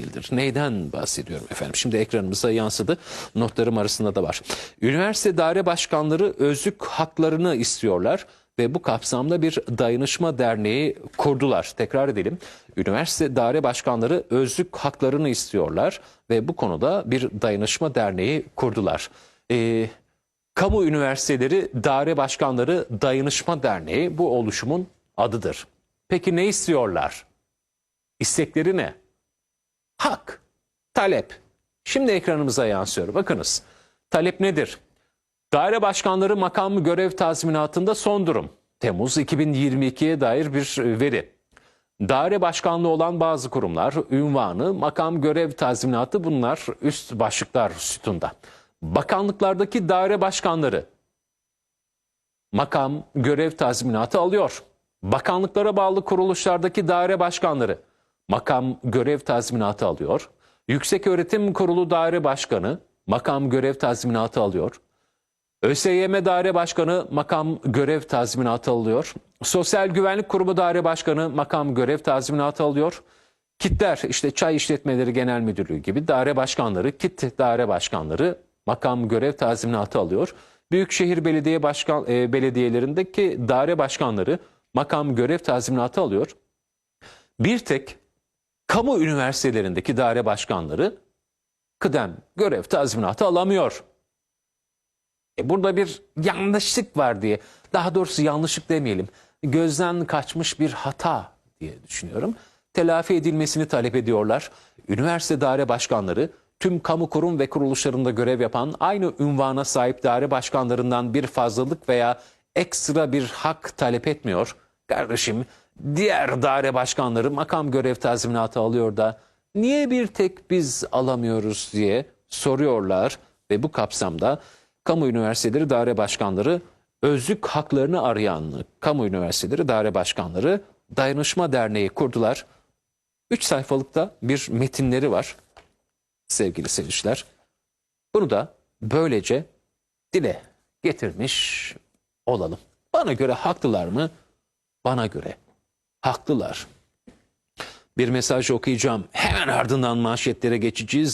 değildir. Neyden bahsediyorum efendim? Şimdi ekranımıza yansıdı. Notlarım arasında da var. Üniversite daire başkanları özlük haklarını istiyorlar ve bu kapsamda bir dayanışma derneği kurdular. Tekrar edelim. Üniversite daire başkanları özlük haklarını istiyorlar ve bu konuda bir dayanışma derneği kurdular. Ee, Kamu Üniversiteleri Daire Başkanları Dayanışma Derneği bu oluşumun adıdır. Peki ne istiyorlar? İstekleri ne? Hak, talep. Şimdi ekranımıza yansıyor. Bakınız. Talep nedir? Daire başkanları makamı görev tazminatında son durum. Temmuz 2022'ye dair bir veri. Daire başkanlığı olan bazı kurumlar, ünvanı, makam görev tazminatı bunlar üst başlıklar sütunda. Bakanlıklardaki daire başkanları makam görev tazminatı alıyor. Bakanlıklara bağlı kuruluşlardaki daire başkanları makam görev tazminatı alıyor. Yüksek Öğretim Kurulu daire başkanı makam görev tazminatı alıyor. ÖSYM Daire Başkanı makam görev tazminatı alıyor. Sosyal Güvenlik Kurumu Daire Başkanı makam görev tazminatı alıyor. Kitler işte Çay İşletmeleri Genel Müdürlüğü gibi daire başkanları, kit daire başkanları makam görev tazminatı alıyor. Büyükşehir Belediye Başkan e, belediyelerindeki daire başkanları makam görev tazminatı alıyor. Bir tek kamu üniversitelerindeki daire başkanları kıdem görev tazminatı alamıyor. E burada bir yanlışlık var diye, daha doğrusu yanlışlık demeyelim, gözden kaçmış bir hata diye düşünüyorum. Telafi edilmesini talep ediyorlar. Üniversite daire başkanları tüm kamu kurum ve kuruluşlarında görev yapan aynı ünvana sahip daire başkanlarından bir fazlalık veya ekstra bir hak talep etmiyor. Kardeşim diğer daire başkanları makam görev tazminatı alıyor da niye bir tek biz alamıyoruz diye soruyorlar ve bu kapsamda kamu üniversiteleri daire başkanları özlük haklarını arayan kamu üniversiteleri daire başkanları dayanışma derneği kurdular. Üç sayfalıkta bir metinleri var sevgili seyirciler. Bunu da böylece dile getirmiş olalım. Bana göre haklılar mı? Bana göre haklılar. Bir mesaj okuyacağım. Hemen ardından manşetlere geçeceğiz.